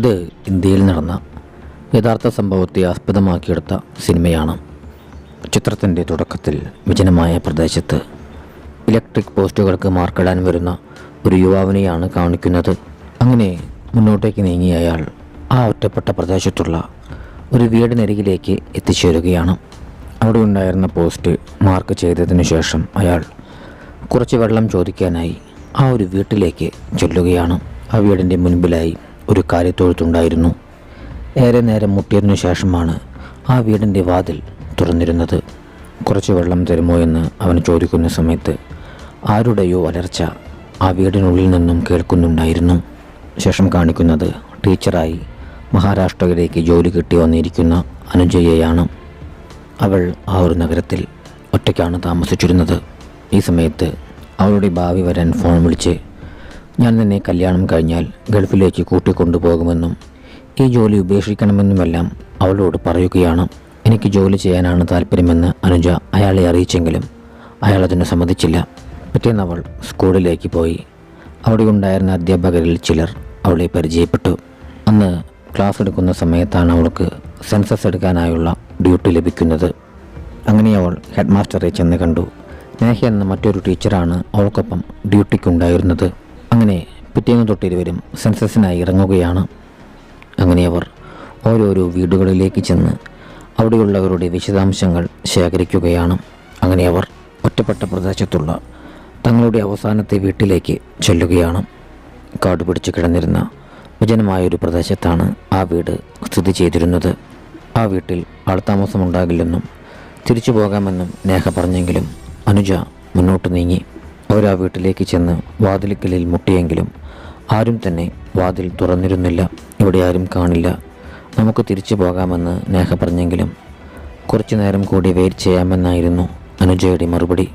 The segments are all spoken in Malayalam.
ഇത് ഇന്ത്യയിൽ നടന്ന യഥാർത്ഥ സംഭവത്തെ ആസ്പദമാക്കിയെടുത്ത സിനിമയാണ്. ചിത്രത്തിന്റെ തുടക്കത്തിൽ വിജനമായ പ്രദേശത്ത് ഇലക്ട്രിക് പോസ്റ്റുകൾക്ക് മാർക്കിടാൻ വരുന്ന ഒരു യുവാവിനെയാണ് കാണിക്കുന്നത്. അങ്ങനെ മുന്നോട്ടേക്ക് നീങ്ങിയ അയാൾ ആ ഒറ്റപ്പെട്ട പ്രദേശത്തുള്ള ഒരു വീടിനരികിലേക്ക് എത്തിച്ചേരുകയാണ്. അവിടെ ഉണ്ടായിരുന്ന പോസ്റ്റ് മാർക്ക് ചെയ്തതിനു ശേഷം അയാൾ കുറച്ച് വെള്ളം ചോദിക്കാനായി ആ ഒരു വീട്ടിലേക്ക് ചൊല്ലുകയാണ്. ആ വീടിന്റെ മുൻപിലായി ഒരു കാര്യത്തോഴുത്തുണ്ടായിരുന്നു. ഏറെ നേരം മുട്ടിയതിനു ശേഷമാണ് ആ വീടിന്റെ വാതിൽ തുറന്നിരുന്നത്. കുറച്ച് വെള്ളം തരുമോ എന്ന് അവൻ ചോദിക്കുന്ന സമയത്ത് ആരുടെയോ അലർച്ച ആ വീടിനുള്ളിൽ നിന്നും കേൾക്കുന്നുണ്ടായിരുന്നു. ശേഷം കാണിക്കുന്നത് ടീച്ചറായി മഹാരാഷ്ട്രയിലേക്ക് ജോലി കിട്ടി വന്നിരിക്കുന്ന അനുജയ്യയാണ് അവൾ ആ ഒരു നഗരത്തിൽ ഒറ്റയ്ക്കാണ് താമസിച്ചിരുന്നത്. ഈ സമയത്ത് അവളുടെ ഭാവി വരാൻ ഫോൺ വിളിച്ച് ഞാൻ നിന്നെ കല്യാണം കഴിഞ്ഞാൽ ഗൾഫിലേക്ക് കൂട്ടിക്കൊണ്ടുപോകുമെന്നും ഈ ജോലി ഉപേക്ഷിക്കണമെന്നുമെല്ലാം അവളോട് പറയുകയാണ്. എനിക്ക് ജോലി ചെയ്യാനാണ് താല്പര്യമെന്ന് അനുജ അയാളെ അറിയിച്ചെങ്കിലും അയാൾ അതിനെ സമ്മതിച്ചില്ല. പിറ്റേന്ന് അവൾ സ്കൂളിലേക്ക് പോയി. അവിടെ ഉണ്ടായിരുന്ന അധ്യാപകരിൽ ചിലർ അവളെ പരിചയപ്പെട്ടു. അന്ന് ക്ലാസ് എടുക്കുന്ന സമയത്താണ് അവൾക്ക് സെൻസസ് എടുക്കാനായുള്ള ഡ്യൂട്ടി ലഭിക്കുന്നത്. അങ്ങനെ അവൾ ഹെഡ് മാസ്റ്ററെ ചെന്ന് കണ്ടു. നേഹ എന്ന മറ്റൊരു ടീച്ചറാണ് അവൾക്കൊപ്പം ഡ്യൂട്ടിക്കുണ്ടായിരുന്നത്. അങ്ങനെ പിറ്റേന്ന് തൊട്ടിരുവരും സെൻസസിനായി ഇറങ്ങുകയാണ്. അങ്ങനെ അവർ ഓരോരോ വീടുകളിലേക്ക് ചെന്ന് അവിടെയുള്ളവരുടെ വിശദാംശങ്ങൾ ശേഖരിക്കുകയാണ്. അങ്ങനെ അവർ ഒറ്റപ്പെട്ട പ്രദേശത്തുള്ള തങ്ങളുടെ അവസാനത്തെ വീട്ടിലേക്ക് ചെല്ലുകയാണ്. കാട് പിടിച്ച് കിടന്നിരുന്ന വിജനമായൊരു പ്രദേശത്താണ് ആ വീട് സ്ഥിതി ചെയ്തിരുന്നത്. ആ വീട്ടിൽ ആൾത്താമസമുണ്ടാകില്ലെന്നും തിരിച്ചു പോകാമെന്നും നേഹ പറഞ്ഞെങ്കിലും അനുജ മുന്നോട്ട് നീങ്ങി. അവർ ആ വീട്ടിലേക്ക് ചെന്ന് വാതിലിക്കലിൽ മുട്ടിയെങ്കിലും ആരും തന്നെ വാതിൽ തുറന്നിരുന്നില്ല. ഇവിടെ ആരും കാണില്ല. നമുക്ക് തിരിച്ചു പോകാമെന്ന് നേഹ പറഞ്ഞെങ്കിലും കുറച്ചു നേരം കൂടി വെയിറ്റ് ചെയ്യാമെന്നായിരുന്നു അനുജയുടെ മറുപടി.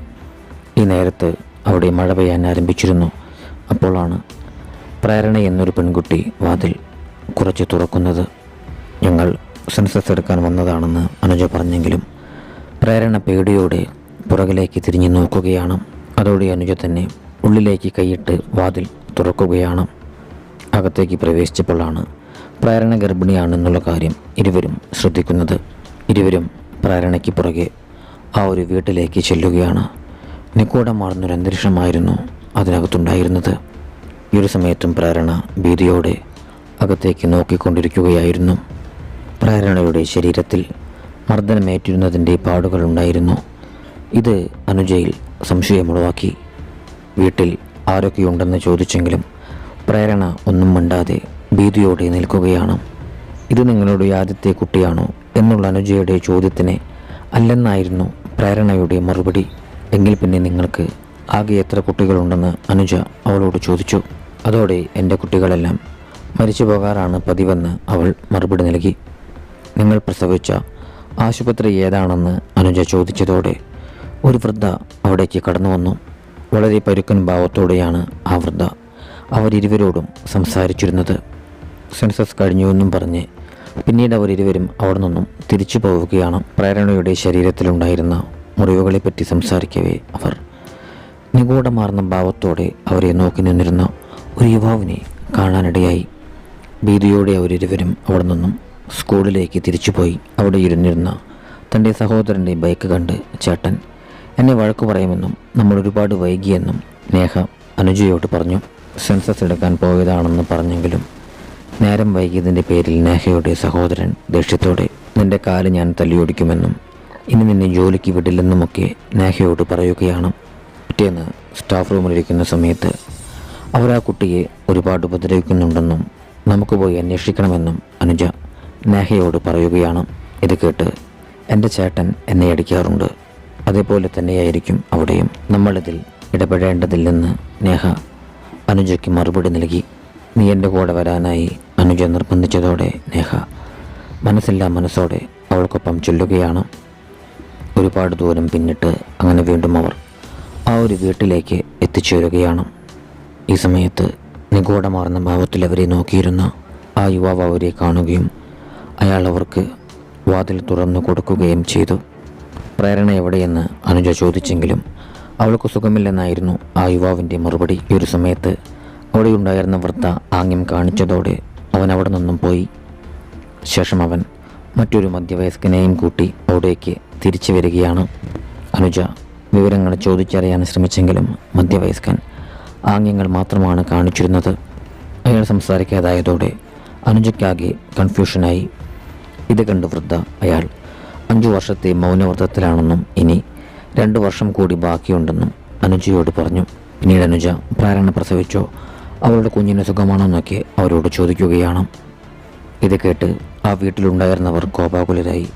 ഈ നേരത്ത് അവിടെ മഴ പെയ്യാൻ ആരംഭിച്ചിരുന്നു. അപ്പോഴാണ് പ്രേരണ എന്നൊരു പെൺകുട്ടി വാതിൽ കുറച്ച് തുറക്കുന്നത്. ഞങ്ങൾ സെൻസസ് എടുക്കാൻ വന്നതാണെന്ന് അനുജ പറഞ്ഞെങ്കിലും പ്രേരണ പേടിയോടെ പുറകിലേക്ക് തിരിഞ്ഞു നോക്കുകയാണ്. അതോടെ അനുജ തന്നെ ഉള്ളിലേക്ക് കൈയിട്ട് വാതിൽ തുറക്കുകയാണ്. അകത്തേക്ക് പ്രവേശിച്ചപ്പോഴാണ് പ്രേരണ ഗർഭിണിയാണെന്നുള്ള കാര്യം ഇരുവരും ശ്രദ്ധിക്കുന്നത്. ഇരുവരും പ്രേരണയ്ക്ക് പുറകെ ആ ഒരു വീട്ടിലേക്ക് ചെല്ലുകയാണ്. നിക്കൂടമാർന്നൊരു അന്തരീക്ഷമായിരുന്നു അതിനകത്തുണ്ടായിരുന്നത്. ഈ ഒരു സമയത്തും പ്രേരണ ഭീതിയോടെ അകത്തേക്ക് നോക്കിക്കൊണ്ടിരിക്കുകയായിരുന്നു. പ്രേരണയുടെ ശരീരത്തിൽ മർദ്ദനമേറ്റിരുന്നതിന്റെ പാടുകളുണ്ടായിരുന്നു. ഇത് അനുജയിൽ സംശയമുളവാക്കി വീട്ടിൽ ആരൊക്കെയുണ്ടെന്ന് ചോദിച്ചെങ്കിലും പ്രേരണ ഒന്നും മിണ്ടാതെ ഭീതിയോടെ നിൽക്കുകയാണ്. ഇത് നിങ്ങളുടെ ആദ്യത്തെ കുട്ടിയാണോ എന്നുള്ള അനുജയുടെ ചോദ്യത്തിന് അല്ലെന്നായിരുന്നു പ്രേരണയുടെ മറുപടി. എങ്കിൽ പിന്നെ നിങ്ങൾക്ക് ആകെ എത്ര കുട്ടികളുണ്ടെന്ന് അനുജ അവളോട് ചോദിച്ചു. അതോടെ എന്റെ കുട്ടികളെല്ലാം മരിച്ചു പോകാറാണ് പതിവെന്ന് അവൾ മറുപടി നൽകി. നിങ്ങൾ പ്രസവിച്ച ആശുപത്രി ഏതാണെന്ന് അനുജ ചോദിച്ചതോടെ ഒരു വൃദ്ധ അവിടേക്ക് കടന്നു വന്നു. വളരെ പരുക്കൻ ഭാവത്തോടെയാണ് ആ വൃദ്ധ അവരിരുവരോടും സംസാരിച്ചിരുന്നത്. സെൻസസ് കഴിഞ്ഞുവെന്നും പറഞ്ഞ് പിന്നീട് അവരിരുവരും അവിടെ നിന്നും തിരിച്ചു പോവുകയാണ്. പ്രേരണയുടെ ശരീരത്തിലുണ്ടായിരുന്ന മുറിവുകളെപ്പറ്റി സംസാരിക്കവേ അവർ. നിഗൂഢമാർന്ന ഭാവത്തോടെ അവരെ നോക്കി നിന്നിരുന്ന ഒരു യുവാവിനെ കാണാനിടയായി. ഭീതിയോടെ അവരിരുവരും അവിടെ നിന്നും സ്കൂളിലേക്ക് തിരിച്ചുപോയി. അവിടെ ഇരുന്നിരുന്ന തന്റെ സഹോദരന്റെ ബൈക്ക് കണ്ട് ചേട്ടൻ എന്നെ വഴക്ക് പറയുമെന്നും നമ്മൾ ഒരുപാട് വൈകിയെന്നും നേഹ അനുജയോട് പറഞ്ഞു. സെൻസസ് എടുക്കാൻ പോയതാണെന്ന് പറഞ്ഞെങ്കിലും നേരം വൈകിയതിന്റെ പേരിൽ നേഹയുടെ സഹോദരൻ ദേഷ്യത്തോടെ നിന്റെ കാൽ ഞാൻ തല്ലിയൊടിക്കുമെന്നും ഇനി നിന്നെ ജോലിക്ക് വിടില്ലെന്നുമൊക്കെ നേഹയോട് പറയുകയാണ്. പിറ്റേന്ന് സ്റ്റാഫ് റൂമിലിരിക്കുന്ന സമയത്ത് അവർ ആ കുട്ടിയെ ഒരുപാട് ഉപദ്രവിക്കുന്നുണ്ടെന്നും നമുക്ക് പോയി അന്വേഷിക്കണമെന്നും അനുജ നേഹയോട് പറയുകയാണ്. ഇത് കേട്ട് എന്റെ ചേട്ടൻ എന്നെ അടിക്കാറുണ്ട്. അതേപോലെ തന്നെയായിരിക്കും അവിടെയും. നമ്മളിതിൽ ഇടപെടേണ്ടതില്ലെന്ന് നേഹ അനുജയ്ക്ക് മറുപടി നൽകി. നീ എന്റെ കൂടെ വരാനായി അനുജ നിർബന്ധിച്ചതോടെ നേഹ മനസ്സില്ലാ മനസ്സോടെ അവൾക്കൊപ്പം ചൊല്ലുകയാണ്. ഒരുപാട് ദൂരം പിന്നിട്ട് അങ്ങനെ വീണ്ടും അവർ ആ ഒരു വീട്ടിലേക്ക് എത്തിച്ചേരുകയാണ്. ഈ സമയത്ത് നിഗൂഢമാർന്ന ഭാവത്തിൽ അവരെ നോക്കിയിരുന്ന ആ യുവാവ് അവരെ കാണുകയും അയാൾ അവർക്ക് വാതിൽ തുറന്നു കൊടുക്കുകയും ചെയ്തു. പ്രേരണ എവിടെയെന്ന് അനുജ ചോദിച്ചെങ്കിലും അവൾക്ക് സുഖമില്ലെന്നായിരുന്നു ആ യുവാവിന്റെ മറുപടി. ഈ ഒരു സമയത്ത് അവിടെ ഉണ്ടായിരുന്ന വൃത്ത ആംഗ്യം കാണിച്ചതോടെ അവൻ അവിടെ നിന്നും പോയി. ശേഷം അവൻ മറ്റൊരു മധ്യവയസ്കനെയും കൂട്ടി അവിടേക്ക് തിരിച്ചു വരികയാണ്. അനുജ വിവരങ്ങൾ ചോദിച്ചറിയാൻ ശ്രമിച്ചെങ്കിലും മധ്യവയസ്കൻ ആംഗ്യങ്ങൾ മാത്രമാണ് കാണിച്ചിരുന്നത്. അയാൾ സംസാരിക്കാതായതോടെ അനുജയ്ക്കാകെ കൺഫ്യൂഷനായി ഇത് കണ്ട് വൃദ്ധ അയാൾ അഞ്ചു വർഷത്തെ മൗനവ്രതത്തിലാണെന്നും ഇനി രണ്ടു വർഷം കൂടി ബാക്കിയുണ്ടെന്നും അനുജയോട് പറഞ്ഞു. പിന്നീട് അനുജ പ്രാരണ പ്രസവിച്ചോ. അവളുടെ കുഞ്ഞിന് സുഖമാണോന്നൊക്കെ അവരോട് ചോദിക്കുകയാണ്. ഇത് കേട്ട് ആ വീട്ടിലുണ്ടായിരുന്നവർ കോപാകുലരായി.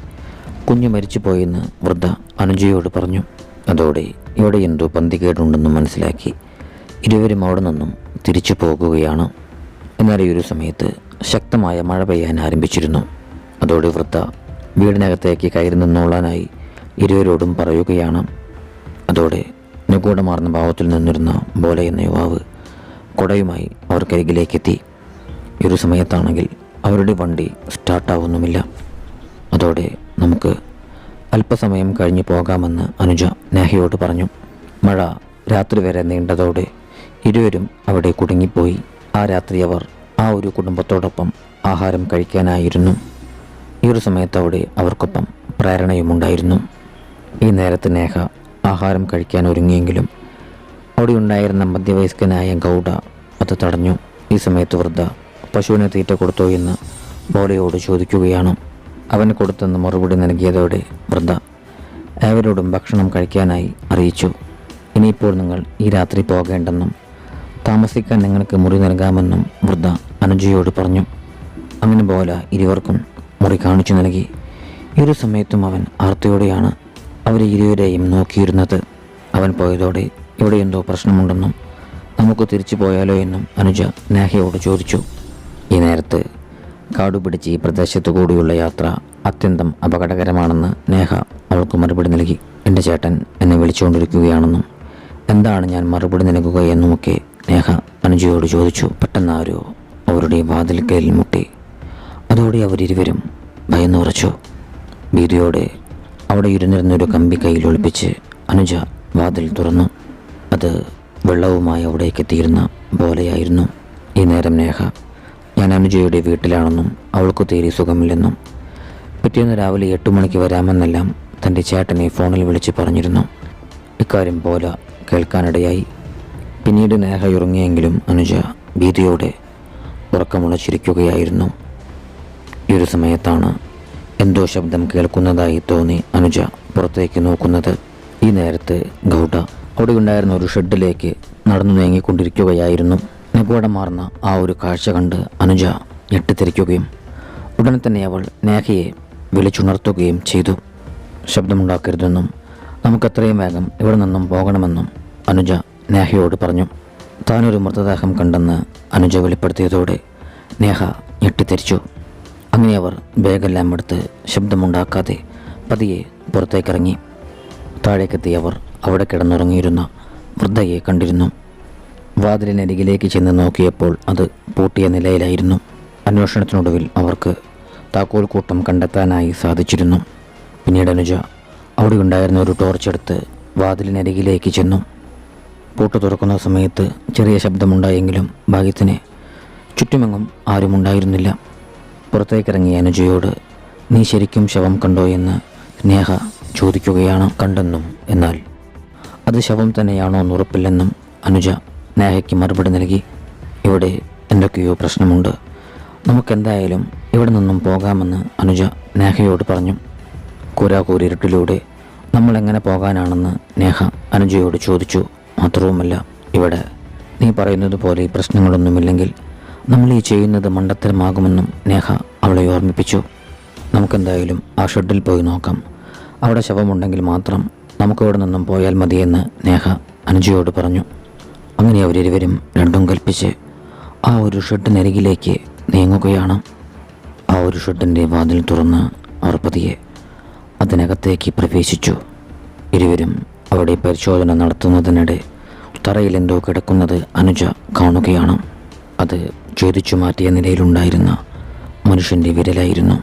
കുഞ്ഞു മരിച്ചുപോയെന്ന് വൃദ്ധ അനുജയോട് പറഞ്ഞു. അതോടെ ഇവിടെ എന്തോ പന്തികേടുണ്ടെന്ന് മനസ്സിലാക്കി ഇരുവരും അവിടെ നിന്നും തിരിച്ചു പോകുകയാണ്. എന്നാൽ ഈ ഒരു സമയത്ത് ശക്തമായ മഴ പെയ്യാൻ ആരംഭിച്ചിരുന്നു. അതോടെ വൃദ്ധ വീടിനകത്തേക്ക് കയറി നിന്നോളാനായി ഇരുവരോടും പറയുകയാണ്. അതോടെ നിഗൂഢമാർന്ന ഭാവത്തിൽ നിന്നിരുന്ന ബോല എന്ന യുവാവ് കുടയുമായി അവർക്കരികിലേക്കെത്തി. ഒരു സമയത്താണെങ്കിൽ അവരുടെ വണ്ടി സ്റ്റാർട്ടാവുന്നുമില്ല. അതോടെ നമുക്ക് അല്പസമയം കഴിഞ്ഞു പോകാമെന്ന് അനുജ നേഹയോട് പറഞ്ഞു. മഴ രാത്രി വരെ നീണ്ടതോടെ ഇരുവരും അവിടെ കുടുങ്ങിപ്പോയി. ആ രാത്രി അവർ ആ ഒരു കുടുംബത്തോടൊപ്പം ആഹാരം കഴിക്കാനായിരുന്നു. ഈ ഒരു സമയത്ത് അവർക്കൊപ്പം പ്രേരണയുമുണ്ടായിരുന്നു. ഈ നേരത്ത് നേഹ ആഹാരം കഴിക്കാൻ ഒരുങ്ങിയെങ്കിലും അവിടെ ഉണ്ടായിരുന്ന മധ്യവയസ്കനായ ഗൗഡ അത് തടഞ്ഞു. ഈ സമയത്ത് വൃദ്ധ പശുവിനെ തീറ്റ കൊടുത്തോ എന്ന് ബോലയോട് ചോദിക്കുകയാണ്. അവന് കൊടുത്തെന്ന് മറുപടി നൽകിയതോടെ വൃദ്ധ ഏവരോടും ഭക്ഷണം കഴിക്കാനായി അറിയിച്ചു. ഇനിയിപ്പോൾ നിങ്ങൾ ഈ രാത്രി പോകേണ്ടെന്നും താമസിക്കാൻ നിങ്ങൾക്ക് മുറി നൽകാമെന്നും വൃദ്ധ അനുജയോട് പറഞ്ഞു. അങ്ങനെ ബോല ഇരുവർക്കും മുറി കാണിച്ചു നൽകി. ഇരു സമയത്തും അവൻ ആർത്തിയോടെയാണ് അവരെ ഇരുവരെയും നോക്കിയിരുന്നത്. അവൻ പോയതോടെ ഇവിടെ എന്തോ പ്രശ്നമുണ്ടെന്നും നമുക്ക് തിരിച്ചു പോയാലോ എന്നും അനുജ നേഹയോട് ചോദിച്ചു. ഈ നേരത്ത് കാടുപിടിച്ച് ഈ പ്രദേശത്തു കൂടിയുള്ള യാത്ര അത്യന്തം അപകടകരമാണെന്ന് നേഹ അവൾക്ക് മറുപടി നൽകി. എന്റെ ചേട്ടൻ എന്നെ വിളിച്ചുകൊണ്ടിരിക്കുകയാണെന്നും എന്താണ് ഞാൻ മറുപടി നൽകുക എന്നുമൊക്കെ നേഹ അനുജയോട് ചോദിച്ചു. പെട്ടെന്ന് ആരോ അവരുടെ വാതിൽക്കലിൽ മുട്ടി. അതോടെ അവരിരുവരും ഭയന്നുറച്ചു. ഭീതിയോടെ അവിടെ ഇരുന്നിരുന്നൊരു കമ്പി കയ്യിൽ ഒളിപ്പിച്ച് അനുജ വാതിൽ തുറന്നു. അത് വെള്ളവുമായി അവിടേക്ക് എത്തിയിരുന്ന പോലെയായിരുന്നു. ഈ നേരം നേഹ ഞാൻ അനുജയുടെ വീട്ടിലാണെന്നും അവൾക്ക് തീരെ സുഖമില്ലെന്നും പിറ്റേന്ന് രാവിലെ എട്ട് മണിക്ക് വരാമെന്നെല്ലാം തന്റെ ചേട്ടനെ ഫോണിൽ വിളിച്ച് പറഞ്ഞിരുന്നു. ഇക്കാര്യം പോല കേൾക്കാനിടയായി. പിന്നീട് നേഹ ഉറങ്ങിയെങ്കിലും അനുജ ഭീതിയോടെ ഉറക്കമുളച്ചിരിക്കുകയായിരുന്നു ഈ ഒരു സമയത്താണ് എന്തോ ശബ്ദം കേൾക്കുന്നതായി തോന്നി അനുജ പുറത്തേക്ക് നോക്കുന്നത്. ഈ നേരത്ത് ഗൗഡ അവിടെ ഉണ്ടായിരുന്ന ഒരു ഷെഡിലേക്ക് നടന്നു നീങ്ങിക്കൊണ്ടിരിക്കുകയായിരുന്നു. നിഗൂഢമാർന്ന ആ ഒരു കാഴ്ച കണ്ട് അനുജ ഞെട്ടിത്തിരിക്കുകയും ഉടനെ തന്നെ അവൾ നേഹയെ വിളിച്ചുണർത്തുകയും ചെയ്തു. ശബ്ദമുണ്ടാക്കരുതെന്നും നമുക്കത്രയും വേഗം ഇവിടെ നിന്നും പോകണമെന്നും അനുജ നേഹയോട് പറഞ്ഞു. താനൊരു മൃതദേഹം കണ്ടെന്ന് അനുജ വെളിപ്പെടുത്തിയതോടെ നേഹ ഞെട്ടിത്തെരിച്ചു. അങ്ങനെ അവർ ബാഗെല്ലാം എടുത്ത് ശബ്ദമുണ്ടാക്കാതെ പതിയെ പുറത്തേക്കിറങ്ങി. താഴേക്കെത്തിയവർ അവിടെ കിടന്നുറങ്ങിയിരുന്ന വൃദ്ധയെ കണ്ടിരുന്നു. വാതിലിനരികിലേക്ക് ചെന്ന് നോക്കിയപ്പോൾ അത് പൂട്ടിയ നിലയിലായിരുന്നു. അന്വേഷണത്തിനൊടുവിൽ അവർക്ക് താക്കോൽ കൂട്ടം കണ്ടെത്താനായി സാധിച്ചിരുന്നു. പിന്നീട് അനുജ അവിടെ ഉണ്ടായിരുന്ന ഒരു ടോർച്ച് എടുത്ത് വാതിലിനരികിലേക്ക് ചെന്നു. പൂട്ട് തുറക്കുന്ന സമയത്ത് ചെറിയ ശബ്ദമുണ്ടായെങ്കിലും ഭാഗ്യത്തിന് ചുറ്റുമെങ്ങും ആരുമുണ്ടായിരുന്നില്ല. പുറത്തേക്കിറങ്ങിയ അനുജയോട് നീ ശരിക്കും ശവം കണ്ടോ എന്ന് സ്നേഹ ചോദിക്കുകയാണ് കണ്ടെന്നും എന്നാൽ അത് ശവം തന്നെയാണോ എന്ന് ഉറപ്പില്ലെന്നും അനുജ നേഹയ്ക്ക് മറുപടി നൽകി ഇവിടെ എന്തൊക്കെയോ പ്രശ്നമുണ്ട്. നമുക്കെന്തായാലും ഇവിടെ നിന്നും പോകാമെന്ന് അനുജ നേഹയോട് പറഞ്ഞു. കൂരാകൂരിരുട്ടിലൂടെ നമ്മൾ എങ്ങനെ പോകാനാണെന്ന് നേഹ അനുജയോട് ചോദിച്ചു. മാത്രവുമല്ല ഇവിടെ നീ പറയുന്നത് പോലെ പ്രശ്നങ്ങളൊന്നുമില്ലെങ്കിൽ നമ്മൾ ഈ ചെയ്യുന്നത് മണ്ടത്തരമാകുമെന്നും നേഹ അവളെ ഓർമ്മിപ്പിച്ചു. നമുക്കെന്തായാലും ആ ഷെഡിൽ പോയി നോക്കാം. അവിടെ ശവമുണ്ടെങ്കിൽ മാത്രം നമുക്കവിടെ നിന്നും പോയാൽ മതിയെന്ന് നേഹ അനുജയോട് പറഞ്ഞു. അങ്ങനെ അവരിരുവരും രണ്ടും കൽപ്പിച്ച് ആ ഒരു ഷെഡിനരികിലേക്ക് നീങ്ങുകയാണ്. ആ ഒരു ഷെഡിന്റെ വാതിൽ തുറന്ന് അവർ പതിയെ അതിനകത്തേക്ക് പ്രവേശിച്ചു. ഇരുവരും അവിടെ പരിശോധന നടത്തുന്നതിനിടെ തറയിൽ എന്തോ കിടക്കുന്നത് അനുജ കാണുകയാണ്. അത് ഛേദിച്ചു മാറ്റിയ നിലയിലുണ്ടായിരുന്ന മനുഷ്യന്റെ വിരലായിരുന്നു.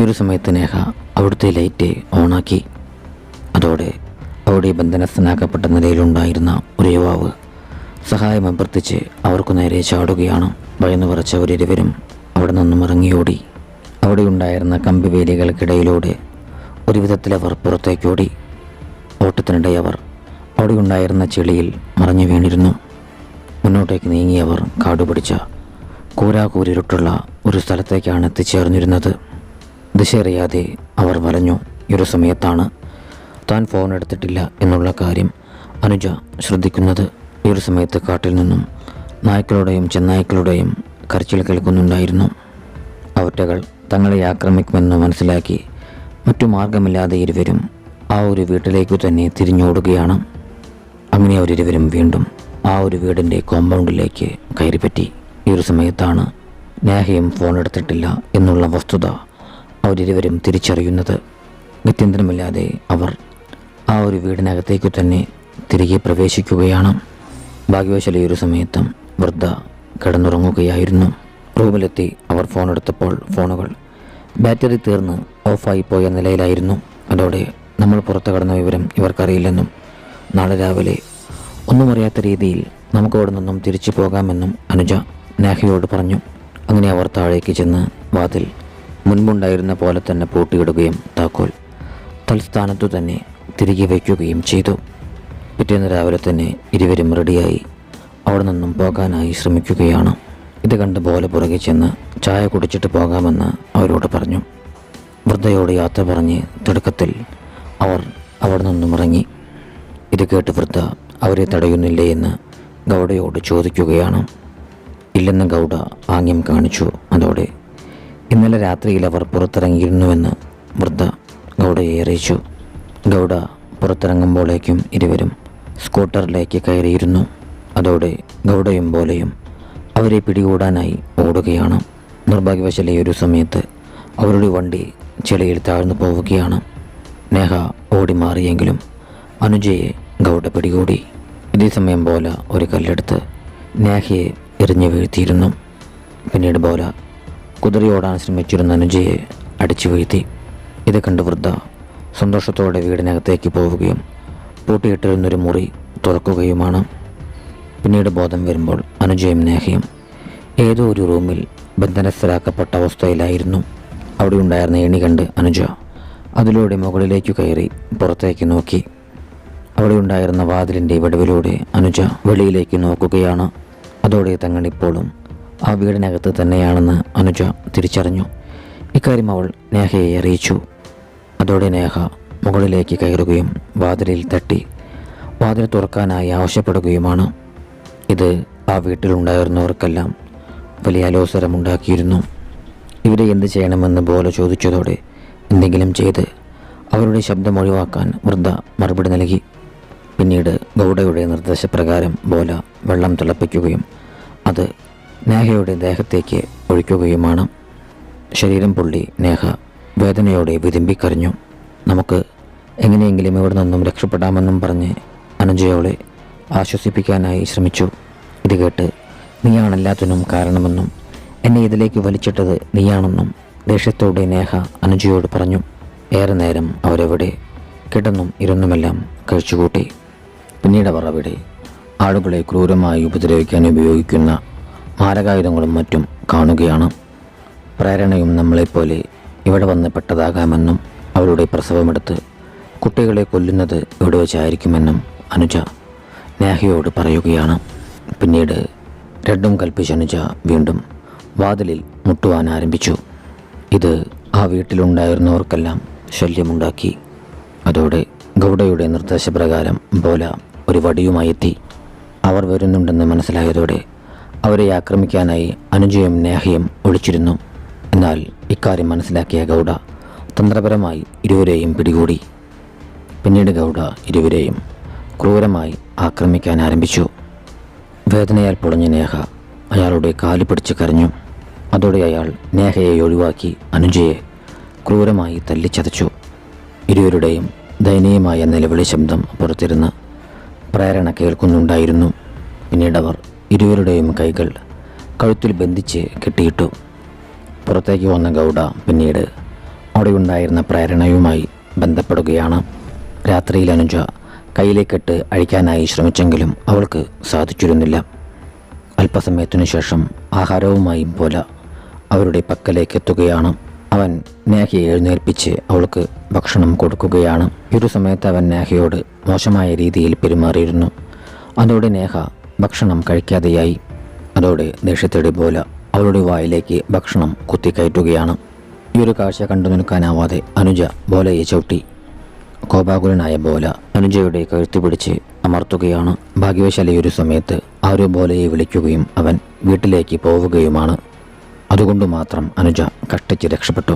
ഈ ഒരു സമയത്ത് നേഹ അവിടുത്തെ ലൈറ്റ് ഓണാക്കി. അതോടെ അവിടെ ബന്ധനസ്ഥനാക്കപ്പെട്ട നിലയിലുണ്ടായിരുന്ന ഒരു യുവാവ് സഹായം അഭ്യർത്ഥിച്ച് അവർക്കു നേരെ ചാടുകയാണ്. ഭയന്നു പറച്ച അവരിരുവരും അവിടെ നിന്നും ഇറങ്ങിയോടി അവിടെ ഉണ്ടായിരുന്ന കമ്പിവേലികൾക്കിടയിലൂടെ ഒരു അവർ പുറത്തേക്കോടി ഓട്ടത്തിനിടെ അവർ അവിടെ ഉണ്ടായിരുന്ന ചെളിയിൽ മറഞ്ഞു വീണിരുന്നു. മുന്നോട്ടേക്ക് നീങ്ങിയവർ കാടുപിടിച്ച കൂരാകൂരിരുട്ടുള്ള ഒരു സ്ഥലത്തേക്കാണ് എത്തിച്ചേർന്നിരുന്നത്. ദിശയറിയാതെ അവർ വലഞ്ഞു. ഒരു സമയത്താണ് താൻ ഫോൺ എടുത്തിട്ടില്ല എന്നുള്ള കാര്യം അനുജ ശ്രദ്ധിക്കുന്നത്. ഈ ഒരു സമയത്ത് കാട്ടിൽ നിന്നും നായ്ക്കളുടെയും ചെന്നായ്ക്കളുടെയും കരച്ചിൽ കേൾക്കുന്നുണ്ടായിരുന്നു. അവറ്റകൾ തങ്ങളെ ആക്രമിക്കുമെന്ന് മനസ്സിലാക്കി മറ്റു മാർഗമില്ലാതെ ഇരുവരും ആ ഒരു വീട്ടിലേക്കു തന്നെ തിരിഞ്ഞോടുകയാണ്. അങ്ങനെ അവരിരുവരും വീണ്ടും ആ ഒരു വീടിന്റെ കോമ്പൗണ്ടിലേക്ക് കയറിപ്പറ്റി. ഈ ഒരു സമയത്താണ് നേഹയും ഫോൺ എടുത്തിട്ടില്ല എന്നുള്ള വസ്തുത അവരിരുവരും തിരിച്ചറിയുന്നത്. ഗത്യന്തരമില്ലാതെ അവർ ആ ഒരു വീടിനകത്തേക്ക് തന്നെ തിരികെ പ്രവേശിക്കുകയാണ്. ഭാഗ്യവശാൽ ഈ ഒരു സമയത്തും വൃദ്ധ കിടന്നുറങ്ങുകയായിരുന്നു. റൂമിലെത്തി അവർ ഫോൺ എടുത്തപ്പോൾ ഫോണുകൾ ബാറ്ററി തീർന്ന് ഓഫായി പോയ നിലയിലായിരുന്നു. അതോടെ നമ്മൾ പുറത്ത് കടന്ന വിവരം ഇവർക്കറിയില്ലെന്നും നാളെ രാവിലെ ഒന്നും അറിയാത്ത രീതിയിൽ നമുക്ക് അവിടെ നിന്നും തിരിച്ചു പോകാമെന്നും അനുജ നാഹിയോട് പറഞ്ഞു. അങ്ങനെ അവർ താഴേക്ക് ചെന്ന് വാതിൽ മുൻപുണ്ടായിരുന്ന പോലെ തന്നെ പൂട്ടിയിടുകയും താക്കോൽ തൽസ്ഥാനത്തു തന്നെ തിരികെ വയ്ക്കുകയും ചെയ്തു. പിറ്റേന്ന് രാവിലെ തന്നെ ഇരുവരും റെഡിയായി അവിടെ നിന്നും പോകാനായി ശ്രമിക്കുകയാണ്. ഇത് കണ്ട് പോലെ പുറകെ ചെന്ന് ചായ കുടിച്ചിട്ട് പോകാമെന്ന് അവരോട് പറഞ്ഞു. വൃദ്ധയോട് യാത്ര പറഞ്ഞ് തിടുക്കത്തിൽ അവർ അവിടെ നിന്നും ഇറങ്ങി. ഇത് കേട്ട് വൃദ്ധ അവരെ തടയുന്നില്ലേ എന്ന് ഗൗഡയോട് ചോദിക്കുകയാണ്. ഇല്ലെന്ന് ഗൗഡ ആംഗ്യം കാണിച്ചു. അതോടെ ഇന്നലെ രാത്രിയിൽ അവർ പുറത്തിറങ്ങിയിരുന്നുവെന്ന് വൃദ്ധ ഗൗഡയെ അറിയിച്ചു. ഗൗഡ പുറത്തിറങ്ങുമ്പോഴേക്കും ഇരുവരും സ്കൂട്ടറിലേക്ക് കയറിയിരുന്നു. അതോടെ ഗൗഡയും പോലെയും അവരെ പിടികൂടാനായി ഓടുകയാണ്. നിർഭാഗ്യവശാൽ ഈ ഒരു സമയത്ത് അവരുടെ വണ്ടി ചെളിയിൽ താഴ്ന്നു പോവുകയാണ്. നേഹ ഓടി മാറിയെങ്കിലും അനുജയെ ഗൗഡ പിടികൂടി ഇതേ സമയം പോലെ ഒരു കല്ലെടുത്ത് നേഹയെ എറിഞ്ഞു വീഴ്ത്തിയിരുന്നു. പിന്നീട് ബോല കുതിരയോടാൻ ശ്രമിച്ചിരുന്ന അനുജയെ അടിച്ചു വീഴ്ത്തി. ഇത് കണ്ട് വൃദ്ധ സന്തോഷത്തോടെ വീടിനകത്തേക്ക് പോവുകയും പൂട്ടിയിട്ടിരുന്നൊരു മുറി തുറക്കുകയുമാണ്. പിന്നീട് ബോധം വരുമ്പോൾ അനുജയും നേഹയും ഏതോ ഒരു റൂമിൽ ബന്ധനസ്ഥരാക്കപ്പെട്ട അവസ്ഥയിലായിരുന്നു. അവിടെ ഉണ്ടായിരുന്ന എണി കണ്ട് അനുജ അതിലൂടെ മുകളിലേക്ക് കയറി പുറത്തേക്ക് നോക്കി. അവിടെ ഉണ്ടായിരുന്ന വാതിലിന്റെ വിടവിലൂടെ അനുജ വെളിയിലേക്ക് നോക്കുകയാണ്. അതോടെ തങ്ങണിപ്പോഴും ആ വീടിനകത്ത് തന്നെയാണെന്ന് അനുജ തിരിച്ചറിഞ്ഞു. ഇക്കാര്യം അവൾ നേഹയെ അറിയിച്ചു. അതോടെ നേഹ മുകളിലേക്ക് കയറുകയും വാതിലിൽ തട്ടി വാതിൽ തുറക്കാനായി ആവശ്യപ്പെടുകയുമാണ്. ഇത് ആ വീട്ടിലുണ്ടായിരുന്നവർക്കെല്ലാം വലിയ അലോസരമുണ്ടാക്കിയിരുന്നു. ഇവരെ എന്ത് ചെയ്യണമെന്ന് ബോല ചോദിച്ചതോടെ എന്തെങ്കിലും ചെയ്ത് അവരുടെ ശബ്ദം ഒഴിവാക്കാൻ വൃദ്ധ മറുപടി നൽകി. പിന്നീട് ഗൗഡയുടെ നിർദ്ദേശപ്രകാരം ബോല വെള്ളം തിളപ്പിക്കുകയും അത് നേഹയുടെ ദേഹത്തേക്ക് ഒഴിക്കുകയുമാണ്. ശരീരം പൊള്ളി നേഹ വേദനയോടെ വിതുമ്പിക്കരഞ്ഞു. നമുക്ക് എങ്ങനെയെങ്കിലും ഇവിടെ നിന്നും രക്ഷപ്പെടാമെന്നും പറഞ്ഞ് അനുജയോളെ ആശ്വസിപ്പിക്കാനായി ശ്രമിച്ചു. ഇത് കേട്ട് നീയാണെല്ലാത്തിനും കാരണമെന്നും എന്നെ ഇതിലേക്ക് വലിച്ചിട്ടത് നീയാണെന്നും ദേഷ്യത്തോടെ നേഹ അനുജയോട് പറഞ്ഞു. ഏറെ നേരം അവരെവിടെ കിടന്നും ഇരുന്നുമെല്ലാം കഴിച്ചുകൂട്ടി. പിന്നീട് അവർ അവിടെ ആളുകളെ ക്രൂരമായി ഉപദ്രവിക്കാൻ ഉപയോഗിക്കുന്ന മാരകായുധങ്ങളും മറ്റും കാണുകയാണ്. പ്രേരണയും നമ്മളെപ്പോലെ ഇവിടെ വന്ന് പെട്ടതാകാമെന്നും അവരുടെ പ്രസവമെടുത്ത് കുട്ടികളെ കൊല്ലുന്നത് ഇവിടെ വെച്ചായിരിക്കുമെന്നും അനുജ നേഹയോട് പറയുകയാണ്. പിന്നീട് രണ്ടും കൽപ്പിച്ച അനുജ വീണ്ടും വാതിലിൽ മുട്ടുവാൻ ആരംഭിച്ചു. ഇത് ആ വീട്ടിലുണ്ടായിരുന്നവർക്കെല്ലാം ശല്യമുണ്ടാക്കി. അതോടെ ഗൗഡയുടെ നിർദ്ദേശപ്രകാരം ബോല ഒരു വടിയുമായി എത്തി. അവർ വരുന്നുണ്ടെന്ന് മനസ്സിലായതോടെ അവരെ ആക്രമിക്കാനായി അനുജയും നേഹയും ഒളിച്ചിരുന്നു എന്നാൽ ഇക്കാര്യം മനസ്സിലാക്കിയ ഗൗഡ തന്ത്രപരമായി ഇരുവരെയും പിടികൂടി. പിന്നീട് ഗൗഡ ഇരുവരെയും ക്രൂരമായി ആക്രമിക്കാൻ ആരംഭിച്ചു. വേദനയാൽ പൊളഞ്ഞ നേഹ അയാളുടെ കാൽ പിടിച്ച് കരഞ്ഞു. അതോടെ അയാൾ നേഹയെ ഒഴിവാക്കി അനുജയെ ക്രൂരമായി തല്ലിച്ചതച്ചു. ഇരുവരുടെയും ദയനീയമായ നിലവിളി ശബ്ദം പുറത്തിരുന്ന് പ്രേരണ കേൾക്കുന്നുണ്ടായിരുന്നു. പിന്നീട് അവർ ഇരുവരുടെയും കൈകൾ കഴുത്തിൽ ബന്ധിച്ച് കെട്ടിയിട്ടു. പുറത്തേക്ക് വന്ന ഗൗഡ പിന്നീട് അവിടെയുണ്ടായിരുന്ന പ്രേരണയുമായി ബന്ധപ്പെടുകയാണ്. രാത്രിയിൽ അനുജ കയ്യിലേക്കെട്ട് കെട്ട് അഴിക്കാനായി ശ്രമിച്ചെങ്കിലും അവൾക്ക് സാധിച്ചിരുന്നില്ല. അല്പസമയത്തിനു ശേഷം ആഹാരവുമായും പോല അവരുടെ പക്കലേക്ക് എത്തുകയാണ് അവൻ നേഹയെ എഴുന്നേൽപ്പിച്ച് അവൾക്ക് ഭക്ഷണം കൊടുക്കുകയാണ്. ഒരു സമയത്ത് അവൻ നേഹയോട് മോശമായ രീതിയിൽ പെരുമാറിയിരുന്നു. അതോടെ നേഹ ഭക്ഷണം കഴിക്കാതെയായി. അതോടെ ദേഷ്യത്തോടെ പോലെ അവളുടെ വായിലേക്ക് ഭക്ഷണം കുത്തിക്കയറ്റുകയാണ്. ഈ ഒരു കാഴ്ച കണ്ടു നിൽക്കാനാവാതെ അനുജ ബോലയെ ചവിട്ടി. കോപാകുലനായ ബോല അനുജയുടെ കഴുത്തി പിടിച്ച് അമർത്തുകയാണ്. ഭാഗ്യവശാലി ഒരു സമയത്ത് ആ ഒരു ബോലയെ വിളിക്കുകയും അവൻ വീട്ടിലേക്ക് പോവുകയുമാണ്. അതുകൊണ്ട് മാത്രം അനുജ കഷ്ടിച്ച് രക്ഷപ്പെട്ടു.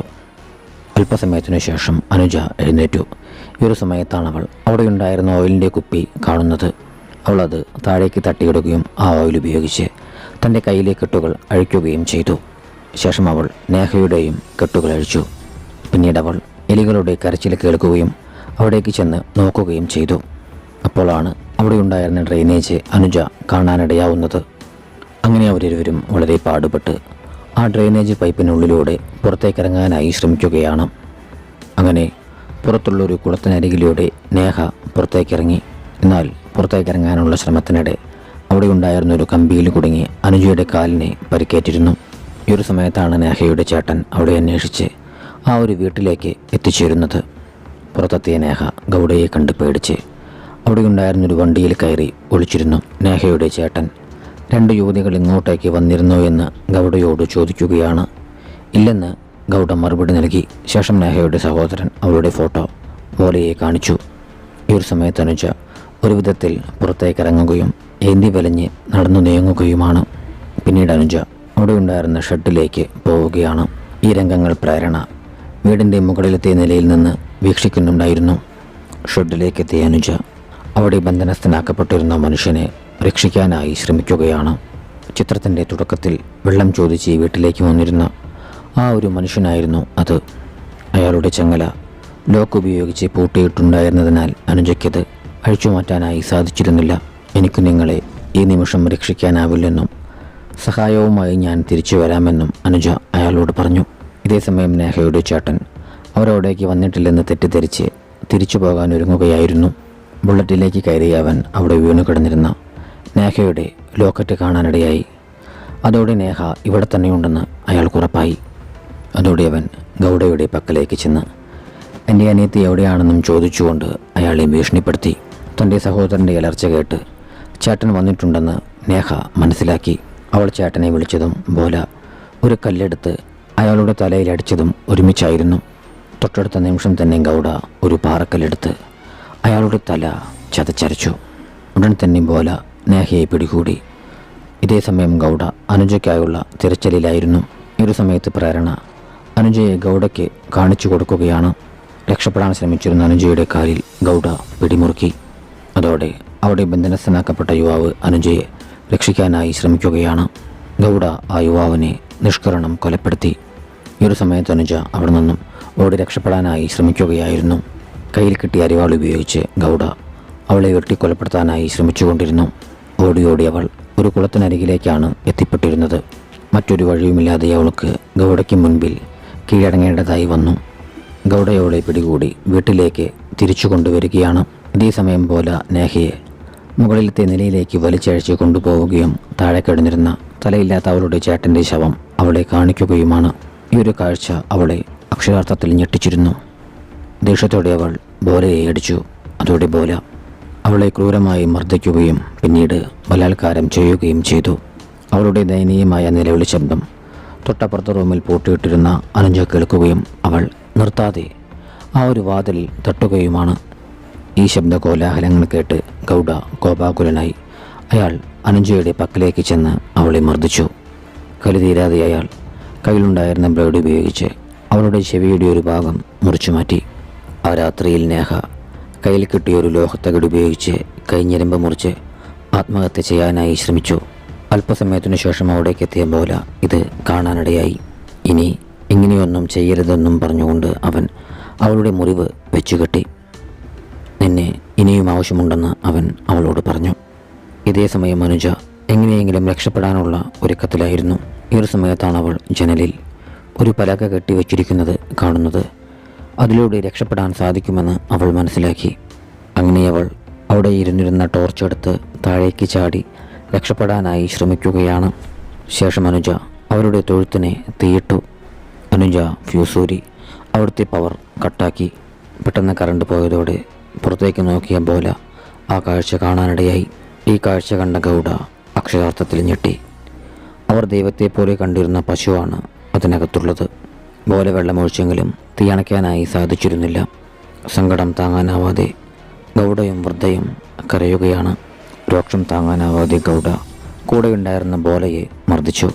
അല്പസമയത്തിനു ശേഷം അനുജ എഴുന്നേറ്റു. ഈ ഒരു സമയത്താണ് അവൾ അവിടെയുണ്ടായിരുന്ന ഓയിലിന്റെ കുപ്പി കാണുന്നത്. അവളത് താഴേക്ക് തട്ടിയിടുകയും ആ ഓയിൽ ഉപയോഗിച്ച് തന്റെ കയ്യിലെ കെട്ടുകൾ അഴിക്കുകയും ചെയ്തു. ശേഷം അവൾ നേഹയുടെയും കെട്ടുകൾ അഴിച്ചു. പിന്നീട് അവൾ എലികളുടെ കരച്ചിൽ കേൾക്കുകയും അവിടേക്ക് ചെന്ന് നോക്കുകയും ചെയ്തു. അപ്പോഴാണ് അവിടെ ഉണ്ടായിരുന്ന ഡ്രെയിനേജ് അനുജ കാണാനിടയാവുന്നത്. അങ്ങനെ അവരിരുവരും വളരെ പാടുപെട്ട് ആ ഡ്രെയിനേജ് പൈപ്പിനുള്ളിലൂടെ പുറത്തേക്കിറങ്ങാനായി ശ്രമിക്കുകയാണ്. അങ്ങനെ പുറത്തുള്ളൊരു കുളത്തിനരികിലൂടെ നേഹ പുറത്തേക്കിറങ്ങി. എന്നാൽ പുറത്തേക്കിറങ്ങാനുള്ള ശ്രമത്തിനിടെ അവിടെ ഉണ്ടായിരുന്ന ഒരു കമ്പിയിൽ കുടുങ്ങി അനുജയുടെ കാലിനെ പരിക്കേറ്റിരുന്നു. ഈ ഒരു സമയത്താണ് നേഹയുടെ ചേട്ടൻ അവിടെ അന്വേഷിച്ച് ആ ഒരു വീട്ടിലേക്ക് എത്തിച്ചേരുന്നത്. പുറത്തെത്തിയ നേഹ ഗൗഡയെ കണ്ട് പേടിച്ച് അവിടെ ഉണ്ടായിരുന്നൊരു വണ്ടിയിൽ കയറി ഒളിച്ചിരുന്നു നേഹയുടെ ചേട്ടൻ. രണ്ട് യുവതികൾ ഇങ്ങോട്ടേക്ക് വന്നിരുന്നു എന്ന് ഗൗഡയോട് ചോദിക്കുകയാണ്. ഇല്ലെന്ന് ഗൗഡ മറുപടി നൽകി. ശേഷം നേഹയുടെ സഹോദരൻ അവരുടെ ഫോട്ടോ ഓലയെ കാണിച്ചു. ഈ ഒരു സമയത്ത് അനുജ ഒരു വിധത്തിൽ പുറത്തേക്ക് ഇറങ്ങുകയും ഏന്തി വലഞ്ഞ് നടന്നു നീങ്ങുകയുമാണ്. പിന്നീട് അനുജ അവിടെ ഉണ്ടായിരുന്ന ഷെഡിലേക്ക് പോവുകയാണ്. ഈ രംഗങ്ങൾ പ്രേരണ വീടിന്റെ മുകളിലത്തെ നിലയിൽ നിന്ന് വീക്ഷിക്കുന്നുണ്ടായിരുന്നു. ഷെഡിലേക്കെത്തിയ അനുജ അവിടെ ബന്ധനസ്ഥനാക്കപ്പെട്ടിരുന്ന മനുഷ്യനെ രക്ഷിക്കാനായി ശ്രമിക്കുകയാണ്. ചിത്രത്തിന്റെ തുടക്കത്തിൽ വെള്ളം ചോദിച്ച് വീട്ടിലേക്ക് വന്നിരുന്ന ആ ഒരു മനുഷ്യനായിരുന്നു അത്. അയാളുടെ ചങ്ങല ലോക്ക് ഉപയോഗിച്ച് പൂട്ടിയിട്ടുണ്ടായിരുന്നതിനാൽ അനുജയ്ക്കത് അഴിച്ചുമാറ്റാനായി സാധിച്ചിരുന്നില്ല. എനിക്ക് നിങ്ങളെ ഈ നിമിഷം രക്ഷിക്കാനാവില്ലെന്നും സഹായവുമായി ഞാൻ തിരിച്ചു വരാമെന്നും അനുജ അയാളോട് പറഞ്ഞു. ഇതേസമയം നേഹയുടെ ചേട്ടൻ അവരവിടേക്ക് വന്നിട്ടില്ലെന്ന് തെറ്റിദ്ധരിച്ച് തിരിച്ചു പോകാൻ ഒരുങ്ങുകയായിരുന്നു ബുള്ളറ്റിലേക്ക് കയറിയ അവൻ അവിടെ വീണു കിടന്നിരുന്ന നേഹയുടെ ലോക്കറ്റ് കാണാനിടയായി. അതോടെ നേഹ ഇവിടെ തന്നെയുണ്ടെന്ന് അയാൾക്ക് ഉറപ്പായി. അതോടെ അവൻ ഗൗഡയുടെ പക്കലേക്ക് ചെന്ന് എന്റെ അനിയത്തി എവിടെയാണെന്നും ചോദിച്ചുകൊണ്ട് അയാളെ ഭീഷണിപ്പെടുത്തി. തന്റെ സഹോദരന്റെ അലർച്ച കേട്ട് ചേട്ടൻ വന്നിട്ടുണ്ടെന്ന് നേഹ മനസ്സിലാക്കി. അവൾ ചേട്ടനെ വിളിച്ചതും ബോല ഒരു കല്ലെടുത്ത് അയാളുടെ തലയിൽ അടിച്ചതും ഒരുമിച്ചായിരുന്നു. തൊട്ടടുത്ത നിമിഷം തന്നെ ഗൗഡ ഒരു പാറക്കല്ലെടുത്ത് അയാളുടെ തല ചതച്ചരച്ചു. ഉടൻ തന്നെ ബോല നേഹയെ പിടികൂടി. ഇതേ സമയം ഗൗഡ അനുജയ്ക്കായുള്ള തിരച്ചിലിലായിരുന്നു. ഒരു സമയത്ത് പ്രേരണ അനുജയെ ഗൗഡയ്ക്ക് കാണിച്ചു കൊടുക്കുകയാണ്. രക്ഷപ്പെടാൻ ശ്രമിച്ചിരുന്ന അനുജയുടെ കാലിൽ ഗൗഡ പിടിമുറുക്കി. അതോടെ അവിടെ ബന്ധനസ്ഥനാക്കപ്പെട്ട യുവാവ് അനുജയെ രക്ഷിക്കാനായി ശ്രമിക്കുകയാണ്. ഗൗഡ ആ യുവാവിനെ നിഷ്കരണം കൊലപ്പെടുത്തി. ഈ ഒരു സമയത്ത് അനുജ അവിടെ നിന്നും ഓടി രക്ഷപ്പെടാനായി ശ്രമിക്കുകയായിരുന്നു. കയ്യിൽ കിട്ടിയ അരിവാൾ ഉപയോഗിച്ച് ഗൗഡ അവളെ വെട്ടിക്കൊലപ്പെടുത്താനായി ശ്രമിച്ചുകൊണ്ടിരുന്നു. ഓടി ഓടി അവൾ ഒരു കുളത്തിനരികിലേക്കാണ് എത്തിപ്പെട്ടിരുന്നത്. മറ്റൊരു വഴിയുമില്ലാതെ അവൾക്ക് ഗൗഡയ്ക്ക് മുൻപിൽ കീഴടങ്ങേണ്ടതായി വന്നു. ഗൗഡയോടെ പിടികൂടി വീട്ടിലേക്ക് തിരിച്ചു കൊണ്ടുവരികയാണ്. ഇതേ സമയം പോലെ നേഹയെ മുകളിലത്തെ നിലയിലേക്ക് വലിച്ചഴിച്ച് കൊണ്ടുപോവുകയും താഴെ കിടന്നിരുന്ന തലയില്ലാത്ത അവളുടെ ചേട്ടന്റെ ശവം അവളെ കാണിക്കുകയുമാണ്. ഈ ഒരു കാഴ്ച അവളെ അക്ഷരാർത്ഥത്തിൽ ഞെട്ടിച്ചിരുന്നു. ദേഷ്യത്തോടെ അവൾ ബോലയെ അടിച്ചു. അതോടെ ബോല അവളെ ക്രൂരമായി മർദ്ദിക്കുകയും പിന്നീട് ബലാത്കാരം ചെയ്യുകയും ചെയ്തു. അവളുടെ ദയനീയമായ നിലവിളി ശബ്ദം തൊട്ടപ്പുറത്തെ റൂമിൽ പൂട്ടിയിട്ടിരുന്ന അനുജ കേൾക്കുകയും അവൾ നിർത്താതെ ആ ഒരു വാതിൽ തട്ടുകയുമാണ്. ഈ ശബ്ദ കോലാഹലങ്ങൾ കേട്ട് ഗൗഡ കോപാകുലനായി അയാൾ അനുജയുടെ പക്കലേക്ക് ചെന്ന് അവളെ മർദ്ദിച്ചു. കലിതീരാതെ അയാൾ കയ്യിലുണ്ടായിരുന്ന ബ്ലേഡ് ഉപയോഗിച്ച് അവളുടെ ചെവിയുടെ ഒരു ഭാഗം മുറിച്ചു മാറ്റി ആ രാത്രിയിൽ നേഹ കയ്യിൽ കിട്ടിയ ഒരു ലോഹത്തകട് ഉപയോഗിച്ച് കൈഞ്ഞിരമ്പ് മുറിച്ച് ആത്മഹത്യ ചെയ്യാനായി ശ്രമിച്ചു. അല്പസമയത്തിനു ശേഷം അവിടേക്ക് എത്തിയ ബോല ഇത് കാണാനിടയായി. ഇനി ഇങ്ങനെയൊന്നും ചെയ്യരുതെന്നും പറഞ്ഞുകൊണ്ട് അവൻ അവളുടെ മുറിവ് വെച്ചുകെട്ടി. നിന്നെ ഇനിയും ആവശ്യമുണ്ടെന്ന് അവൻ അവളോട് പറഞ്ഞു. ഇതേ സമയം അനുജ എങ്ങനെയെങ്കിലും രക്ഷപ്പെടാനുള്ള ഒരുക്കത്തിലായിരുന്നു ഈ ഒരു സമയത്താണ് അവൾ ജനലിൽ ഒരു പലക കെട്ടി വച്ചിരിക്കുന്നത് കാണുന്നത്. അതിലൂടെ രക്ഷപ്പെടാൻ സാധിക്കുമെന്ന് അവൾ മനസ്സിലാക്കി. അങ്ങനെ അവൾ അവിടെ ഇരുന്നിരുന്ന ടോർച്ചെടുത്ത് താഴേക്ക് ചാടി രക്ഷപ്പെടാനായി ശ്രമിക്കുകയാണ്. ശേഷം അനുജ അവരുടെ തൊഴുത്തിനെ തീയിട്ടു. അനുജ ഫ്യൂസൂരി അവിടുത്തെ പവർ കട്ടാക്കി. പെട്ടെന്ന് കറണ്ട് പോയതോടെ പുറത്തേക്ക് നോക്കിയ ബോല ആ കാഴ്ച കാണാനിടയായി. ഈ കാഴ്ച കണ്ട ഗൗഡ അക്ഷരാർത്ഥത്തിൽ ഞെട്ടി. അവർ ദൈവത്തെ പോലെ കണ്ടിരുന്ന പശുവാണ് അതിനകത്തുള്ളത്. ബോല വെള്ളമൊഴിച്ചെങ്കിലും തീയണയ്ക്കാനായി സാധിച്ചിരുന്നില്ല. സങ്കടം താങ്ങാനാവാതെ ഗൗഡയും വൃദ്ധയും കരയുകയാണ്. രോക്ഷം താങ്ങാനാവാതെ ഗൗഡ കൂടെയുണ്ടായിരുന്ന ബോലയെ മർദ്ദിച്ചു.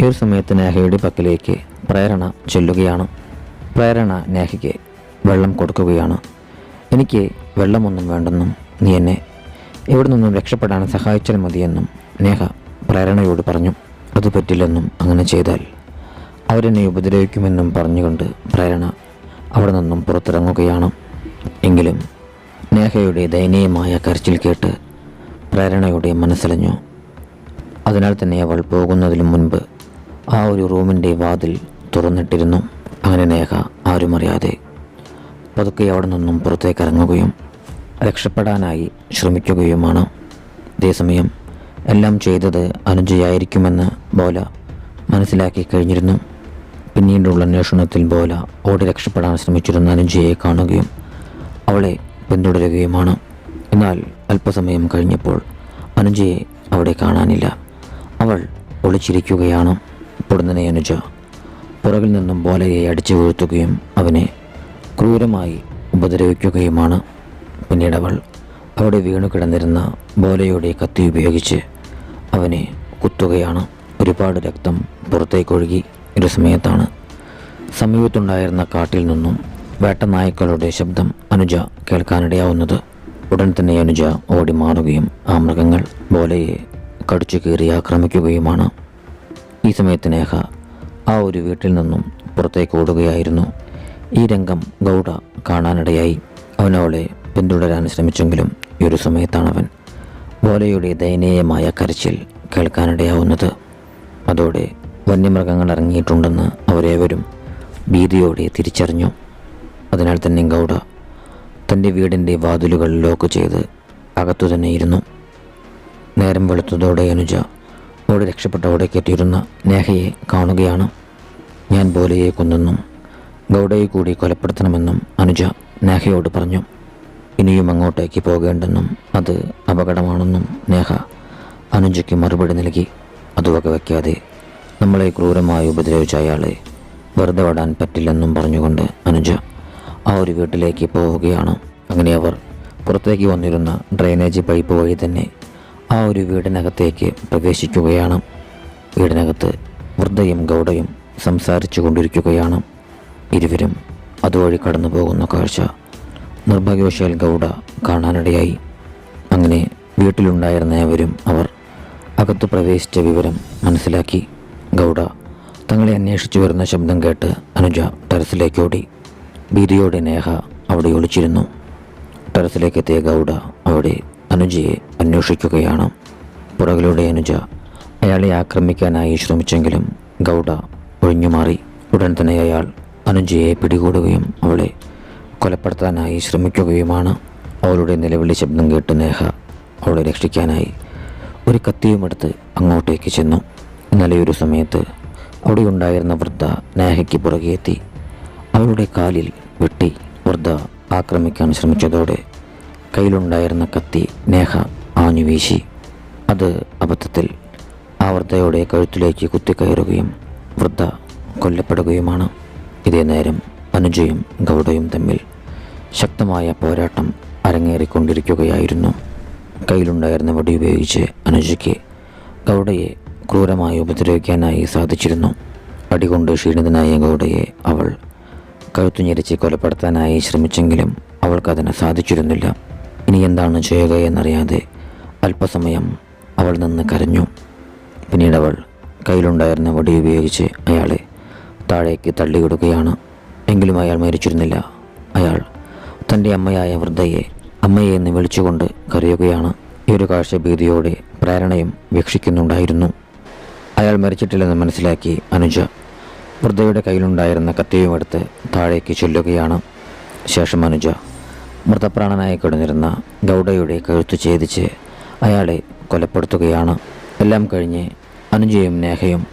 ഈ ഒരു സമയത്ത് നേഹയുടെ പക്കലേക്ക് പ്രേരണ ചെല്ലുകയാണ്. പ്രേരണ നേഹയ്ക്ക് വെള്ളം കൊടുക്കുകയാണ്. എനിക്ക് വെള്ളമൊന്നും വേണ്ടെന്നും നീ എന്നെ എവിടെ നിന്നും രക്ഷപ്പെടാൻ സഹായിച്ചാൽ മതിയെന്നും നേഹ പ്രേരണയോട് പറഞ്ഞു. അത് പറ്റില്ലെന്നും അങ്ങനെ ചെയ്താൽ അവരെന്നെ ഉപദ്രവിക്കുമെന്നും പറഞ്ഞുകൊണ്ട് പ്രേരണ അവിടെ നിന്നും പുറത്തിറങ്ങുകയാണ്. എങ്കിലും നേഹയുടെ ദയനീയമായ കരച്ചിൽ കേട്ട് പ്രേരണയുടെ മനസ്സലിഞ്ഞു. അതിനാൽ തന്നെ അവൾ പോകുന്നതിനു മുൻപ് ആ ഒരു റൂമിന്റെ വാതിൽ തുറന്നിട്ടിരുന്നു. അങ്ങനെ നേഹ ആരുമറിയാതെ പതുക്കെ അവിടെ നിന്നും പുറത്തേക്ക് ഇറങ്ങുകയും രക്ഷപ്പെടാനായി ശ്രമിക്കുകയുമാണ്. അതേസമയം എല്ലാം ചെയ്തത് അനുജയായിരിക്കുമെന്ന് ബോല മനസ്സിലാക്കി കഴിഞ്ഞിരുന്നു. പിന്നീടുള്ള അന്വേഷണത്തിൽ ബോല ഓടി രക്ഷപ്പെടാൻ ശ്രമിച്ചിരുന്ന അനുജയെ കാണുകയും അവളെ പിന്തുടരുകയുമാണ്. എന്നാൽ അല്പസമയം കഴിഞ്ഞപ്പോൾ അനുജയെ അവിടെ കാണാനില്ല. അവൾ ഒളിച്ചിരിക്കുകയാണ്. പൊടുന്നനെ അനുജ. പുറകിൽ നിന്നും ബോലയെ അടിച്ചു വീഴ്ത്തുകയും അവനെ ക്രൂരമായി ഉപദ്രവിക്കുകയുമാണ്. പിന്നീട് അവൾ അവിടെ വീണു കിടന്നിരുന്ന ബോലയുടെ കത്തി ഉപയോഗിച്ച് അവനെ കുത്തുകയാണ്. ഒരുപാട് രക്തം പുറത്തേക്കൊഴുകി ഒരു സമയത്താണ് സമീപത്തുണ്ടായിരുന്ന കാട്ടിൽ നിന്നും വേട്ടനായ്ക്കളുടെ ശബ്ദം അനുജ കേൾക്കാനിടയാവുന്നത്. ഉടൻ തന്നെ അനുജ ഓടി മാറുകയും ആ മൃഗങ്ങൾ ബോലയെ കടിച്ചു കീറി ആക്രമിക്കുകയുമാണ്. ഈ സമയത്ത് നേഹ ആ ഒരു വീട്ടിൽ നിന്നും പുറത്തേക്ക് ഓടുകയായിരുന്നു. ഈ രംഗം ഗൗഡ കാണാനിടയായി. അവനവളെ പിന്തുടരാൻ ശ്രമിച്ചെങ്കിലും ഈ ഒരു സമയത്താണ് അവൻ ബോലയുടെ ദയനീയമായ കരച്ചിൽ കേൾക്കാനിടയാവുന്നത്. അതോടെ വന്യമൃഗങ്ങൾ ഇറങ്ങിയിട്ടുണ്ടെന്ന് അവരേവരും ഭീതിയോടെ തിരിച്ചറിഞ്ഞു. അതിനാൽ തന്നെ ഗൗഡ തന്റെ വീടിന്റെ വാതിലുകൾ ലോക്ക് ചെയ്ത് അകത്തു തന്നെ ഇരുന്നു. നേരം വെളുത്തതോടെ അനുജ ഓടി രക്ഷപ്പെട്ട കയറ്റിയിരുന്ന നേഹയെ കാണുകയാണ്. ഞാൻ ബോലയെ കൊന്നെന്നും ഗൗഡയെ കൂടി കൊലപ്പെടുത്തണമെന്നും അനുജ നേഹയോട് പറഞ്ഞു. ഇനിയും അങ്ങോട്ടേക്ക് പോകേണ്ടെന്നും അത് അപകടമാണെന്നും നേഹ അനുജയ്ക്ക് മറുപടി നൽകി. അത് വകവയ്ക്കാതെ നമ്മളെ ക്രൂരമായി ഉപദ്രവിച്ച അയാളെ വെറുതെ വിടാൻ പറ്റില്ലെന്നും പറഞ്ഞുകൊണ്ട് അനുജ ആ ഒരു വീട്ടിലേക്ക് പോവുകയാണ്. അങ്ങനെ അവർ പുറത്തേക്ക് വന്നിരുന്ന ഡ്രെയിനേജ് പൈപ്പ് വഴി തന്നെ ആ ഒരു വീടിനകത്തേക്ക് പ്രവേശിക്കുകയാണ്. വീടിനകത്ത് വൃദ്ധയും ഗൗഡയും സംസാരിച്ചു കൊണ്ടിരിക്കുകയാണ്. ഇരുവരും അതുവഴി കടന്നു പോകുന്ന കാഴ്ച നിർഭാഗ്യവശാൽ ഗൗഡ കാണാനിടയായി. അങ്ങനെ വീട്ടിലുണ്ടായിരുന്നവരും അവർ അകത്ത് പ്രവേശിച്ച വിവരം മനസ്സിലാക്കി. ഗൗഡ തങ്ങളെ അന്വേഷിച്ചു വരുന്ന ശബ്ദം കേട്ട് അനുജ ടെറസിലേക്ക് ഓടി. ഭീതിയോടെ നേഹ അവിടെ ഒളിച്ചിരുന്നു. ടെറസിലേക്ക് എത്തിയ ഗൗഡ അവിടെ അനുജയെ അന്വേഷിക്കുകയാണ്. പുറകിലൂടെ അനുജ അയാളെ ആക്രമിക്കാനായി ശ്രമിച്ചെങ്കിലും ഗൗഡ ഒഴിഞ്ഞുമാറി. ഉടൻ തന്നെ അയാൾ അനുജയെ പിടികൂടുകയും അവളെ കൊലപ്പെടുത്താനായി ശ്രമിക്കുകയുമാണ്. അവളുടെ നിലവിളി ശബ്ദം കേട്ട് നേഹ അവളെ രക്ഷിക്കാനായി ഒരു കത്തിയുമെടുത്ത് അങ്ങോട്ടേക്ക് ചെന്നു. ഒരു സമയത്ത് അവിടെ ഉണ്ടായിരുന്ന വൃദ്ധ നേഹയ്ക്ക് പുറകെ എത്തി. അവളുടെ കാലിൽ വെട്ടി വൃദ്ധ ആക്രമിക്കാൻ ശ്രമിച്ചതോടെ കയ്യിലുണ്ടായിരുന്ന കത്തി നേഹ ആഞ്ഞു വീശി അത് അബദ്ധത്തിൽ ആ വൃദ്ധയുടെ കഴുത്തിലേക്ക് കുത്തിക്കയറുകയും വൃദ്ധ കൊല്ലപ്പെടുകയുമാണ്. ഇതേ നേരം അനുജയും ഗൗഡയും തമ്മിൽ ശക്തമായ പോരാട്ടം അരങ്ങേറിക്കൊണ്ടിരിക്കുകയായിരുന്നു. കയ്യിലുണ്ടായിരുന്ന വടി ഉപയോഗിച്ച് അനുജയ്ക്ക് ഗൗഡയെ ക്രൂരമായി ഉപദ്രവിക്കാനായി സാധിച്ചിരുന്നു. അടികൊണ്ട് ക്ഷീണിതനായ ഗൗഡയെ അവൾ കഴുത്തു ഞെരിച്ച് കൊലപ്പെടുത്താനായി ശ്രമിച്ചെങ്കിലും അവൾക്കതിന് സാധിച്ചിരുന്നില്ല. ഇനി എന്താണ് ചെയ്യുക എന്നറിയാതെ അല്പസമയം അവൾ നിന്ന് കരഞ്ഞു. പിന്നീട് അവൾ കയ്യിലുണ്ടായിരുന്ന വടി ഉപയോഗിച്ച് അയാളെ താഴേക്ക് തള്ളിയിടുകയാണ്. എങ്കിലും അയാൾ മരിച്ചിരുന്നില്ല. അയാൾ തന്റെ അമ്മയായ വൃദ്ധയെ അമ്മയെ എന്ന് വിളിച്ചുകൊണ്ട് കരയുകയാണ്. ഈ ഒരു കാഴ്ച ഭീതിയോടെ പ്രേരണയും വീക്ഷിക്കുന്നുണ്ടായിരുന്നു. അയാൾ മരിച്ചിട്ടില്ലെന്ന് മനസ്സിലാക്കി അനുജ വൃദ്ധയുടെ കയ്യിലുണ്ടായിരുന്ന കത്തിയും എടുത്ത് താഴേക്ക് ചൊല്ലുകയാണ്. ശേഷം അനുജ മൃതപ്രാണനായി കിടന്നിരുന്ന ഗൗഡയുടെ കഴുത്ത് ഛേദിച്ച് അയാളെ കൊലപ്പെടുത്തുകയാണ്. എല്ലാം കഴിഞ്ഞ് അനുജയും നേഹയും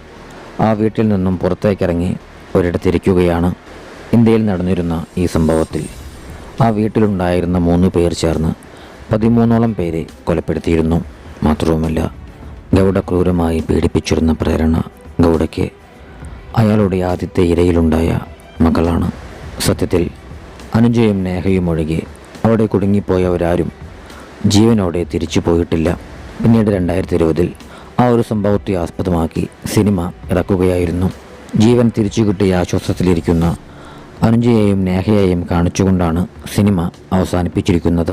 ആ വീട്ടിൽ നിന്നും പുറത്തേക്കിറങ്ങി ഒരിടത്തിരിക്കുകയാണ്. ഇന്ത്യയിൽ നടന്നിരുന്ന ഈ സംഭവത്തിൽ ആ വീട്ടിലുണ്ടായിരുന്ന മൂന്ന് പേർ ചേർന്ന് പതിമൂന്നോളം പേരെ കൊലപ്പെടുത്തിയിരുന്നു. മാത്രവുമല്ല ഗൗഡ ക്രൂരമായി പീഡിപ്പിച്ചിരുന്ന പ്രേരണ ഗൗഡയ്ക്ക് അയാളുടെ ആദ്യത്തെ ഇരയിലുണ്ടായ മകളാണ്. സത്യത്തിൽ അനുജയും നേഹയും ഒഴികെ അവിടെ കുടുങ്ങിപ്പോയവരാരും ജീവനോടെ തിരിച്ചു പോയിട്ടില്ല. പിന്നീട് രണ്ടായിരത്തി ഇരുപതിൽ ആ ഒരു സംഭവത്തെ ആസ്പദമാക്കി സിനിമ ഇറക്കുകയായിരുന്നു. ജീവൻ തിരിച്ചു കിട്ടിയ ആശ്വാസത്തിലിരിക്കുന്ന അനുജയെയും നേഹയെയും കാണിച്ചുകൊണ്ടാണ് സിനിമ അവസാനിപ്പിച്ചിരിക്കുന്നത്.